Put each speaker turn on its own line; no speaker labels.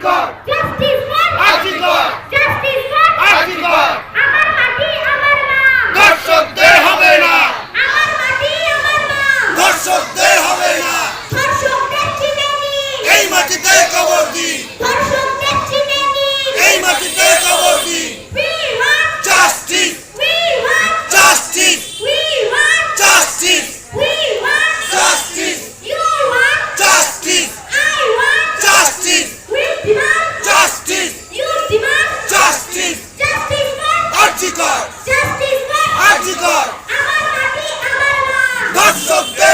আজিকর কর
জাস্টিস কর
আরজি
আমার মাটি আমার মা!
দর্শকদের